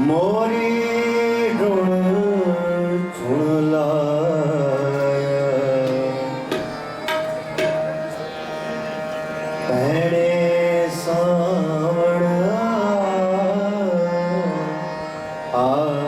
ਮੋਰੀ ਡੋਲ 啊。